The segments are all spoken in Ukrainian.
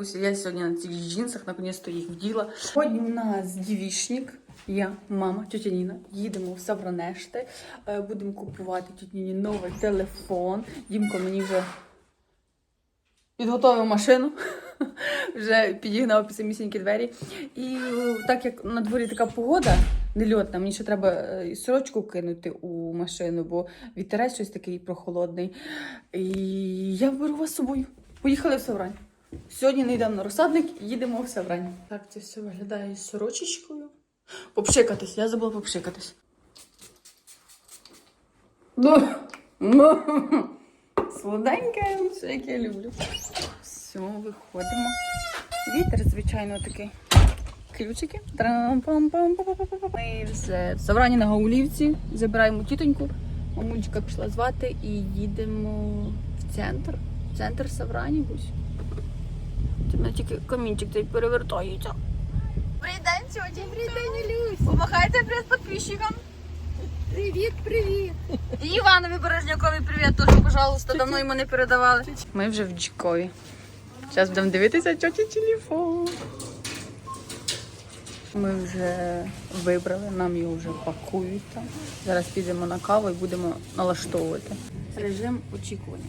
відбувся. Я сьогодні на цих джинсах наконець-то їх вділа. Сьогодні у нас дівішник. Я, мама, тетя Ніна, їдемо в Савронешти. Е, Будемо купувати тіті Ніні новий телефон. Дімко мені вже підготовив машину, вже підігнав під самісінькі двері. І е, так як на дворі така погода нельотна, мені ще треба е, сорочку кинути у машину, бо вітерець щось такий прохолодний. І я беру вас з собою. Поїхали в Саврань. Сьогодні не йдемо на розсадник, їдемо в Саврань. Так, це все виглядає з сорочечкою. Попшикатись, я забула попшикатись. Ну, ну, Солоденьке, все як я люблю. Все, виходимо. Вітер, звичайно, такий. Ключики. Ми все. В Саврані на Гаулівці. Забираємо тітоньку. Мамульчика пішла звати і їдемо в центр. В центр Саврані гусь. Ти мене тільки камінчик цей перевертається. Добрий день, сьогодні. Добрий день, Люсь. Помахайте привіт підписчикам. Привіт, привіт! І Іванові Бережнякові привіт, теж, пожалуйста, давно йому не передавали. Ми вже в Джікові. Зараз будемо дивитися тьоті телефон. Ми вже вибрали, нам його вже пакують там. Зараз підемо на каву і будемо налаштовувати. Режим очікування.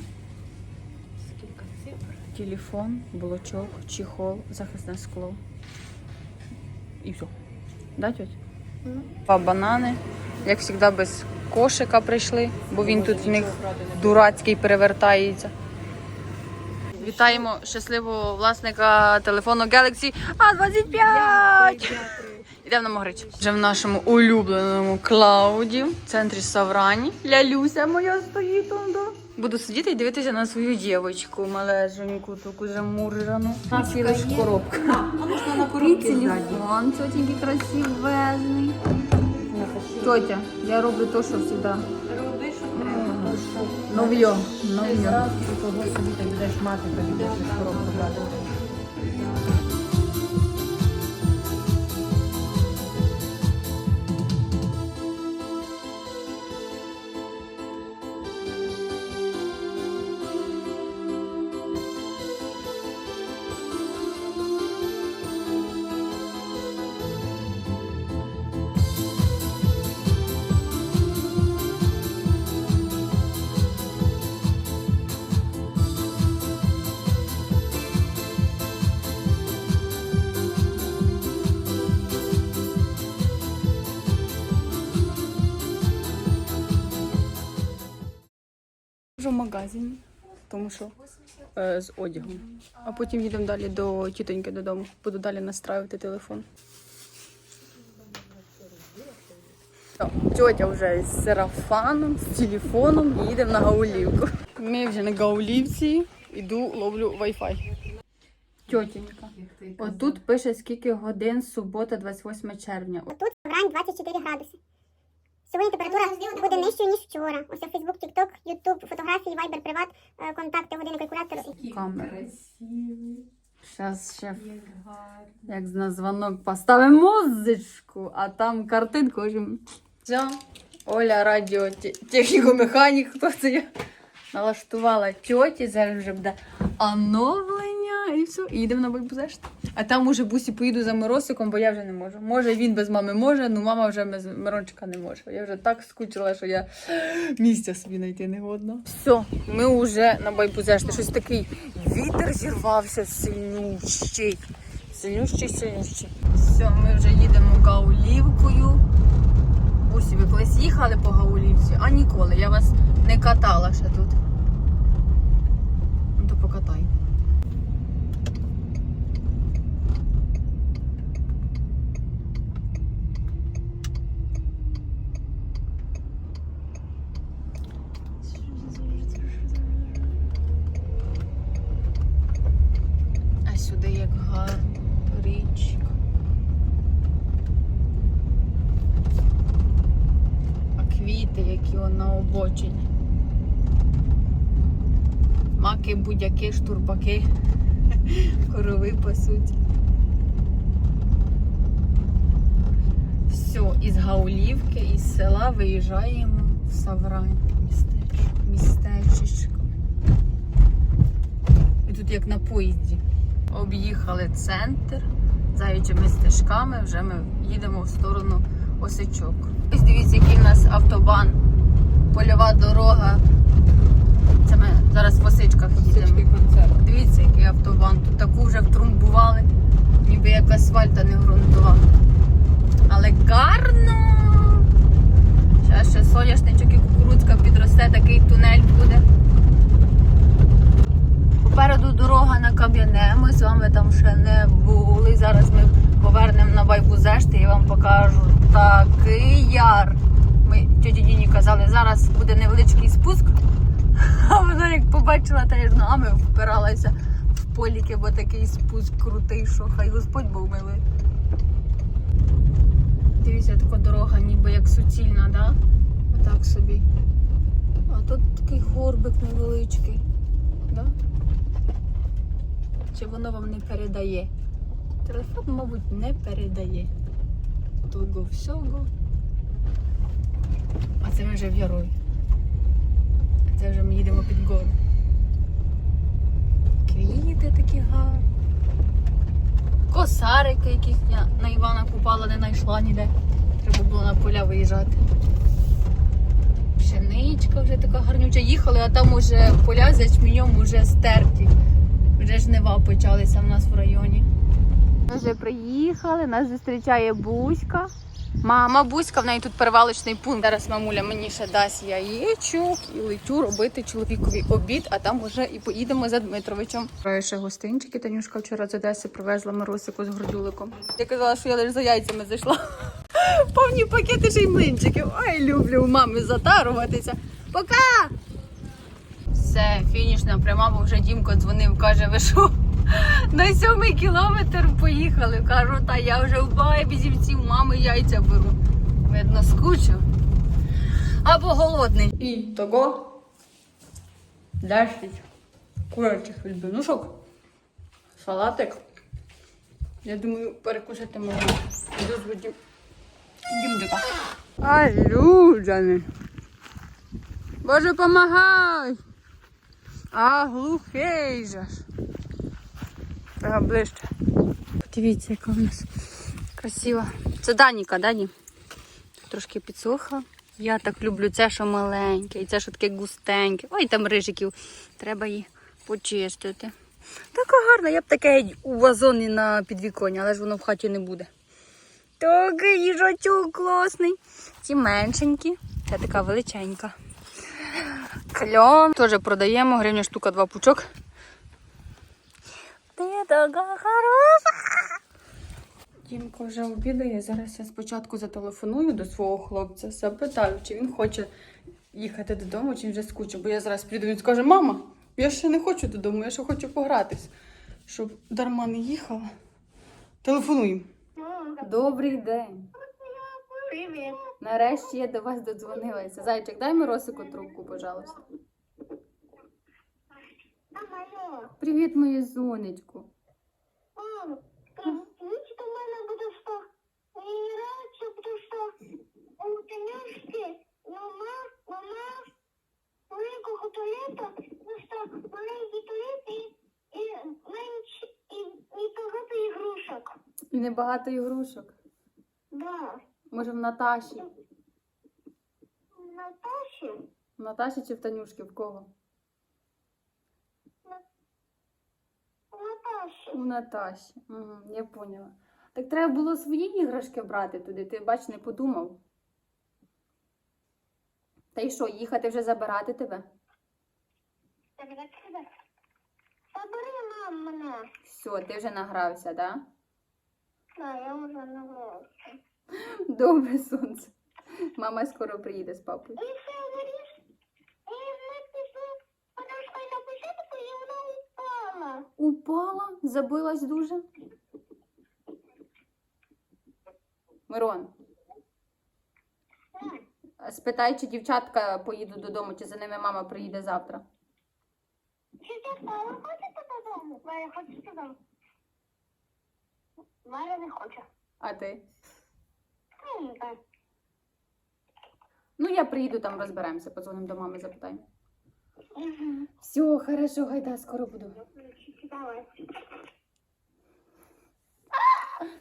Телефон, блочок, чехол, захисне скло. І все. Да, тьотя? Два банани. Як завжди, без кошика прийшли, бо він тут в них дурацький перевертається. Вітаємо щасливого власника телефону Galaxy A25! Йдемо на Могрич. Вже в нашому улюбленому клауді, в центрі Саврані. Лялюся моя стоїть там. Да? Буду сидіти і дивитися на свою дівчинку малеженьку, таку замуржану. Нас є лише коробка. А можна на І коробки телефон, тетеньки красивезний. Тетя, я роблю то, що завжди. Роби, що треба. Нов'йо, Ти нов'йо. зразу того собі так будеш мати, тоді будеш коробку брати. В магазині, тому що е, з одягом. А потім їдемо далі до тітоньки додому. Буду далі настраювати телефон. Тьотя вже з сарафаном, з телефоном їдемо на Гаулівку. Ми вже на Гаулівці, іду, ловлю Wi-Fi. Тьотенька, отут пише скільки годин, субота, 28 червня. Тут грань 24 градуси. Сьогодні температура буде нижчою, ніж вчора. Ось Фейсбук, Тікток, Ютуб, фотографії, Вайбер, Приват, е, контакти, години, калькулятор. Камера. Зараз ще як на дзвонок поставимо музичку, а там картинку. Все. Оля радіо техніко-механік, хто це я налаштувала тьоті, зараз вже буде оновлення і все. І йдемо на Байбузешт. А там уже бусі поїду за Миросиком, бо я вже не можу. Може він без мами може, ну мама вже без Мирончика не може. Я вже так скучила, що я місця собі знайти не годно. Все, ми вже на Байбузешті. Щось такий вітер зірвався сильнющий. Сильнющий, сильнющий. Все, ми вже їдемо Гаулівкою. Бусі, ви колись їхали по Гаулівці? А ніколи. Я вас не катала ще тут. Ну то покатай. А сюди річка. А квіти, які он на обочині. Маки, будяки, штурпаки, корови пасуть. Все, із Гаулівки, із села виїжджаємо в Саврань. Містечко. Містечечко. І тут як на поїзді. Об'їхали центр заючими стежками. Вже ми їдемо в сторону Осичок. Ось дивіться, який в нас автобан, польова дорога. Це ми зараз в Осичках їдемо. Дивіться, який автобан. Тут таку вже втрумбували, ніби як асфальта не ґрунтова. Але гарно! Зараз ще соняшничок і кукурудзка підросте, такий тунель буде. Попереду дорога на Кам'яне. Ми з вами там ще не були. Зараз ми повернемо на Байбузешти і вам покажу такий яр. Ми тьоті Діні казали, зараз буде невеличкий спуск. А вона як побачила, та ж ногами впиралася в поліки, бо такий спуск крутий, що хай Господь був милий. Дивіться, така дорога, ніби як суцільна, да? Отак собі. А тут такий горбик невеличкий. Да? Чи воно вам не передає? Телефон, мабуть, не передає. Того всього. А це ми вже в Ярові. Це вже ми їдемо під гору. Квіти такі гарні. Косарики, яких я на Івана Купала не знайшла ніде. Треба було на поля виїжджати. Пшеничка вже така гарнюча. Їхали, а там уже поля з ячменем вже стерті. Вже жнива почалися в нас в районі. Ми вже приїхали, нас зустрічає Буська. Мама Буська, в неї тут перевалочний пункт. Зараз мамуля мені ще дасть яєчок і летю робити чоловікові обід, а там уже і поїдемо за Дмитровичем. Браю ще гостинчики. Танюшка вчора з Одеси привезла Марусику з гордюликом. Я казала, що я лише за яйцями зайшла. Повні пакети ще й млинчиків. Ой, люблю у мами затаруватися. Пока! Все, фінішна пряма, бо вже Дімко дзвонив, каже, ви що? На сьомий кілометр поїхали. Кажу, та я вже в Байбізівці, у мами яйця беру. Видно, скучив. Або голодний. І того 10 курячих відбинушок, салатик. Я думаю, перекусити можна. Йду з водів. Дімдика. Ай, людяни. Боже, помагай! А глухий же ж. Треба ближче. Подивіться, яка у нас красива. Це Даніка, Дані. Трошки підсохла. Я так люблю це, що маленьке, і це, що таке густеньке. Ой, там рижиків. Треба її почистити. Така гарна, я б таке у вазоні на підвіконні, але ж воно в хаті не буде. Такий їжачок класний. Ці меншенькі, це така величенька. Кльон. Теж продаємо, гривня штука, два пучок. Ти така хороша. Дімко вже обідає. Зараз я спочатку зателефоную до свого хлопця, запитаю, чи він хоче їхати додому, чи він вже скучив. Бо я зараз піду, він скаже, мама, я ще не хочу додому, я ще хочу погратись. Щоб дарма не їхала. Телефонуємо. Добрий день. Привіт. Нарешті я до вас додзвонилася. Зайчик, дай Миросику трубку, пожалуйста. Привіт, моє ігрушок. І небагато ігрушок. Да. Може, в Наташі. Наташі? В Наташі чи в Танюшки? В кого? Наташі. У Наташі. Угу, я поняла. Так треба було свої іграшки брати туди. Ти бач, не подумав. Та й що, їхати вже забирати тебе? Так, так, так. Забери, мам, мене. Все, ти вже награвся, так? Да, я вже награвся. Добре, сонце. Мама скоро приїде з папою. І все, виріс. І ми пішли на посадку, і вона упала. Упала? Забилась дуже? Мирон, спитай, чи дівчатка поїдуть додому, чи за ними мама приїде завтра. Дівчатка, ви хочете додому? Маря, хочеш додому? Маря не хоче. А ти? додому. Ну, я приїду там розберемося, подзвоним до мами, запитаємо. Угу. Все, хорошо, гайда, скоро буду.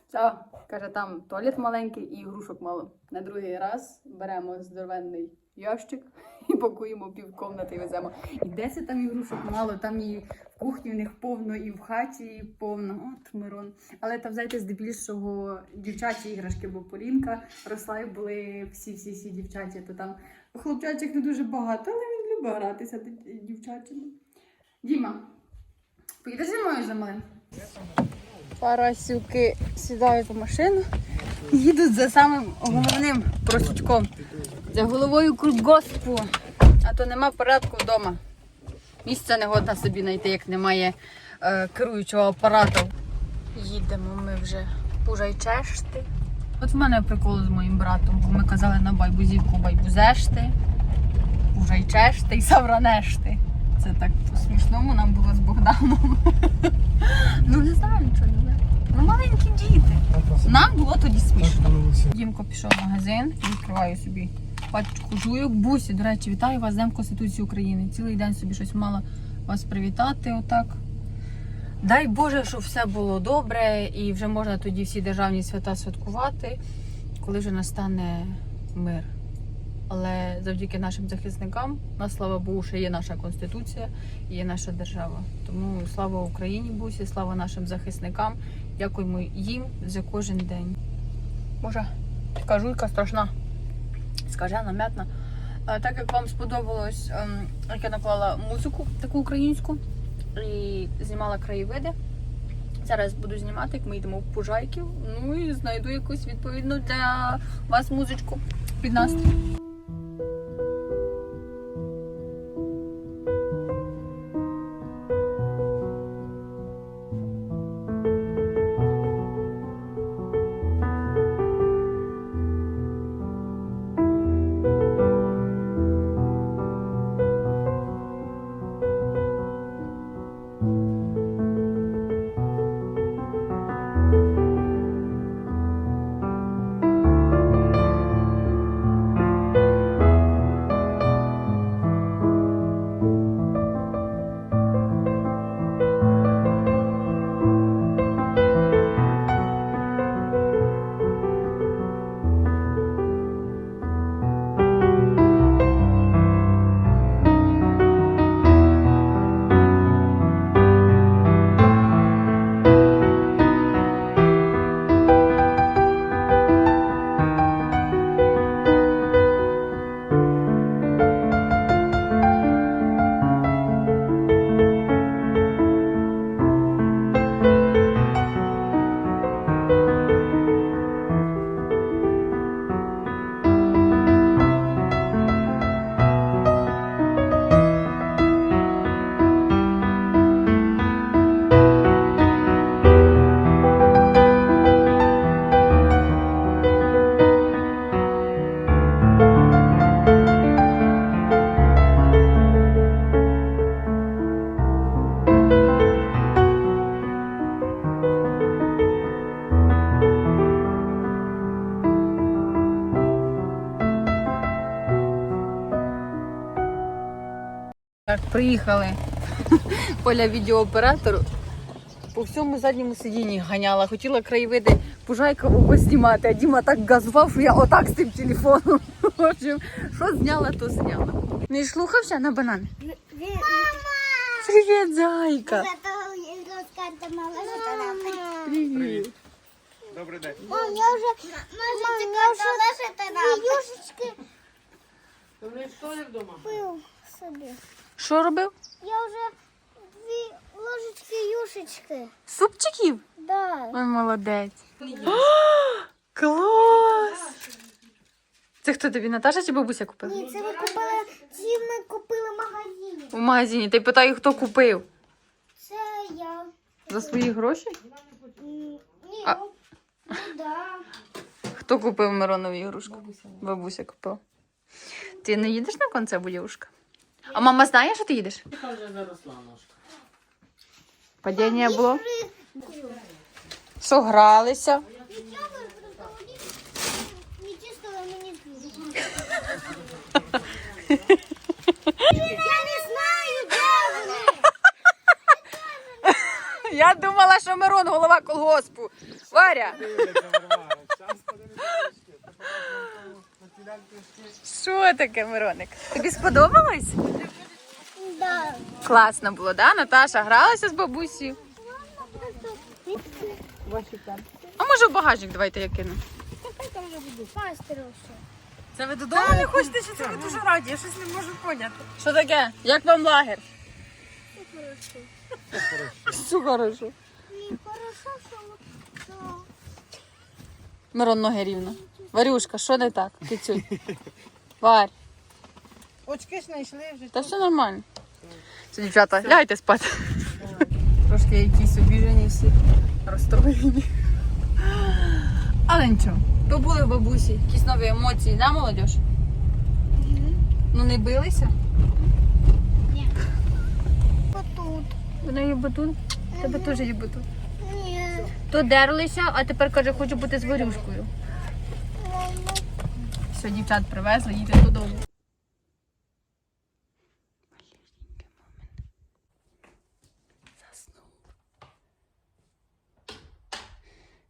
Все, каже, там туалет маленький і ігрушок мало. На другий раз беремо здоровенний ящик і пакуємо півкомнати і веземо. І де це там ігрушок мало, там і в кухні в них повно, і в хаті повно. От Мирон. Але там, знаєте, здебільшого дівчачі іграшки, бо Полінка росла і були всі-всі-всі дівчаті, то там хлопчачих не дуже багато, але він любить гратися ді- дівчачими. Діма, поїдеш зі мною за малим? Парасюки сідають у машину і їдуть за самим головним просічком. За головою крутгоспу. А то нема порядку вдома. Місця не годна собі знайти, як немає е, керуючого апарату. Їдемо ми вже Пужайчешти. От в мене прикол з моїм братом, бо ми казали на байбузівку байбузешти, Пужайчешти і Савранешти. Це так по-смішному нам було з Богданом. Ну не знаю нічого, не знаю. Ну маленькі діти. Нам було тоді смішно. Дімко пішов в магазин, відкриваю собі пачку жуйок. Бусі, до речі, вітаю вас з Днем Конституції України. Цілий день собі щось мала вас привітати. Отак. Дай Боже, щоб все було добре і вже можна тоді всі державні свята святкувати, коли вже настане мир. Але завдяки нашим захисникам, у нас, слава Богу, ще є наша конституція і є наша держава. Тому слава Україні, бусі, слава нашим захисникам. Дякуємо їм за кожен день. Боже, така жуйка страшна, скажена, м'ятна. Е, Так як вам сподобалось, ем, як я наклала музику таку українську і знімала краєвиди. Зараз буду знімати, як ми йдемо в Пужайків. Ну і знайду якусь відповідну для вас музичку під настрій. Приїхали. Поля відеооператору. По всьому задньому сидінні ганяла. Хотіла краєвиди Пужайкову познімати, а Діма так газував, що я отак з тим телефоном. В общем, що зняла, то зняла. Не слухався на банан? Привіт, зайка! Привіт. Добрий день. Мам, я вже, мам, я вже дві юшечки пив собі. Що робив? Я вже дві ложечки юшечки. Супчиків? Да. Ой, молодець. Клас! Це хто тобі, Наташа чи бабуся купила? Ні, це ми купили, ці ми купили в магазині. В магазині. Ти питаю, хто купив? Це я. За свої гроші? М, Ні, А- ну, ну да. Хто купив Миронові ігрушку? Бабуся купила. Ти не їдеш на концерт, дівушка? А мама знає, що ти їдеш? Яка вже заросла ножка. Падіння було. Що гралися? Не чистила мені. Я не знаю, де вони. Я думала, що Мирон голова колгоспу. Варя, що таке, Мироник? Тобі сподобалось? Да. Класно було, да? Наташа гралася з бабусею. А може в багажник давайте я кину. Це ви додому не хочете, чи це ви дуже раді? Я щось не можу поняти. Що таке? Як вам лагер? Все хорошо. І хорошо, що що Мирон ноги рівно. Варюшка, що не так? Кицюнь. Варь, Очки ж знайшли вже. та все нормально. Все, дівчата, лягайте спати. Трошки якісь обіжені всі, розстроєні. Але нічого. Побули в бабусі, якісь нові емоції, да, молодь? Ну не билися? Отут. Вона є батун. Тебе теж є батун. Ні. То дерлися, а тепер каже, хочу бути з варюшкою. Все, дівчат привезли, їдемо додому. Заснув.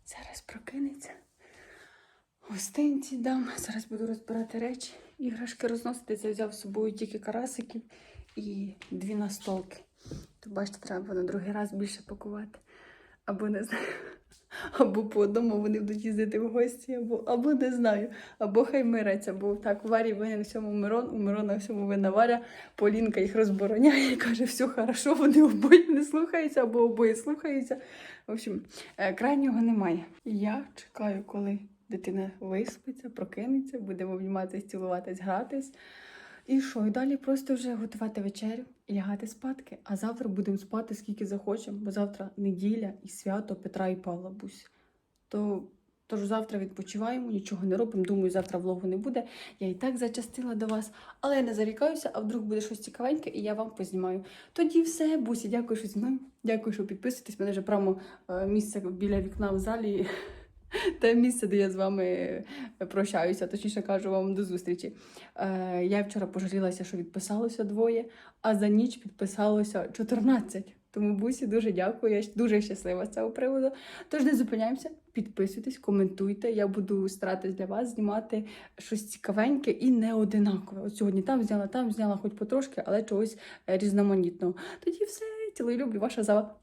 Зараз прокинеться. Гостинці дам. Зараз буду розбирати речі. Іграшки розносити. Це взяв з собою тільки карасиків і дві настолки. То бачите, треба на другий раз більше пакувати. Або не знаю. Або по одному вони будуть їздити в гості, або, або не знаю, або хай миряться, бо так Варі винен всьому Мирон, у Мирона всьому винна Варя, Полінка їх розбороняє і каже, все хорошо, вони обоє не слухаються, або обоє слухаються. В общем, е, крайнього немає. Я чекаю, коли дитина виспиться, прокинеться, будемо обніматися, цілуватись, гратись. І що? І далі просто вже готувати вечерю і лягати спадки. А завтра будемо спати скільки захочемо, бо завтра неділя і свято Петра і Павла Бусь. То тож завтра відпочиваємо, нічого не робимо. Думаю, завтра влогу не буде. Я і так зачастила до вас, але я не зарікаюся, а вдруг буде щось цікавеньке, і я вам познімаю. Тоді все, Бусі, дякую, що зі мною. Дякую, що підписуєтесь. Мене вже прямо е, місце біля вікна в залі. Те місце, де я з вами е, прощаюся, точніше кажу вам до зустрічі. Е, я вчора пожалілася, що відписалося двоє, а за ніч підписалося 14. Тому Бусі дуже дякую. Я дуже щаслива з цього приводу. Тож не зупиняємося, підписуйтесь, коментуйте. Я буду старатись для вас знімати щось цікавеньке і не одинакове. От сьогодні там зняла, там зняла, хоч потрошки, але чогось е, різноманітного. Тоді все, цілую люблю, ваша зава.